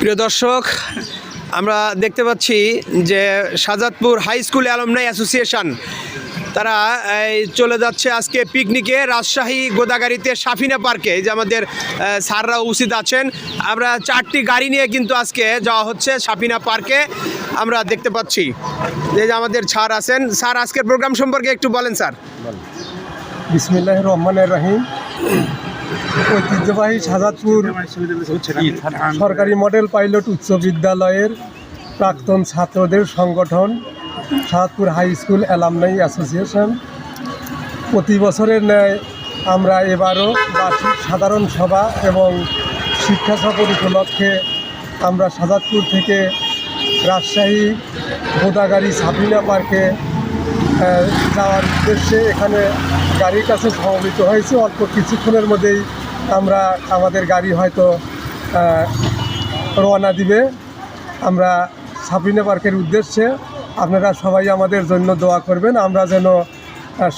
প্রিয় দর্শক আমরা দেখতে পাচ্ছি যে Shahzadpur high school alumni association তারা এই, চলে যাচ্ছে আজকে পিকনিকে রাজশাহী গোদাগাড়িতে সাফিনা পার্কে। যে আমাদের স্যাররা উপস্থিত আছেন। আমরা চারটি গাড়ি নিয়ে কিন্তু আজকে যাওয়া হচ্ছে সাফিনা পার্কে। আমরা দেখতে পাচ্ছি যে আমাদের স্যার আছেন। স্যার আজকের প্রোগ্রাম সম্পর্কে একটু বলেন স্যার। বিসমিল্লাহ রহমানের রহিম। ঐতিহ্যবাহী সাজাদপুর সরকারি মডেল পাইলট উচ্চ বিদ্যালয়ের প্রাক্তন ছাত্রদের সংগঠন Shahzadpur high school alumni association. প্রতি বছরের ন্যায় আমরা এবারও বার্ষিক সাধারণ সভা এবং শিক্ষা সফর উপলক্ষে আমরা সাজাদপুর থেকে রাজশাহী গোদাগাড়ি সাফিনা পার্কে যাওয়ার উদ্দেশ্যে এখানে গাড়ির কাছে সমবেত হয়েছে। অল্প কিছুক্ষণের মধ্যেই আমরা আমাদের গাড়ি হয়তো রওনা দিবে। আমরা সাফিনা পার্কের উদ্দেশ্যে আপনারা সবাই আমাদের জন্য দোয়া করবেন। আমরা যেন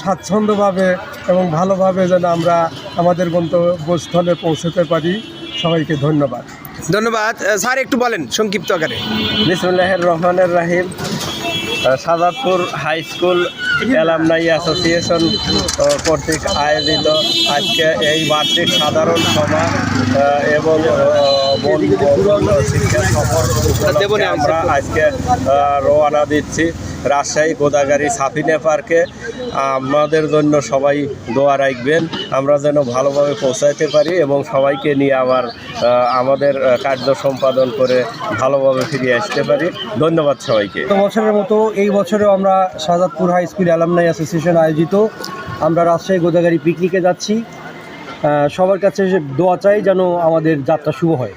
স্বাচ্ছন্দ্যভাবে এবং ভালোভাবে যেন আমরা আমাদের গন্তব্যস্থলে পৌঁছতে পারি। সবাইকে ধন্যবাদ। ধন্যবাদ। স্যার একটু বলেন সংক্ষিপ্ত আকারে। বিসমুল্লাহির রহমানের রাহিম। Shahzadpur high school alumni association কর্তৃক আয়োজিত আজকে এই বার্ষিক সাধারণ সভা এবং শিক্ষা সফর আমরা আজকে রোয়ানা রওনা দিচ্ছি। রাজশাহী গোদাগাড়ি সাফিনে পার্কে আমাদের জন্য সবাই দোয়া রাখবেন। আমরা যেন ভালোভাবে পৌঁছাইতে পারি এবং সবাইকে নিয়ে আবার আমাদের কার্য সম্পাদন করে ভালোভাবে ফিরে আসতে পারি। ধন্যবাদ সবাইকে। গত বছরের মতো এই বছরেও আমরা Shahzadpur high school alumni association আয়োজিত আমরা রাজশাহী গোদাগাড়ি পিকনিকে যাচ্ছি। সবার কাছে দোয়া চাই যেন আমাদের যাত্রা শুভ হয়।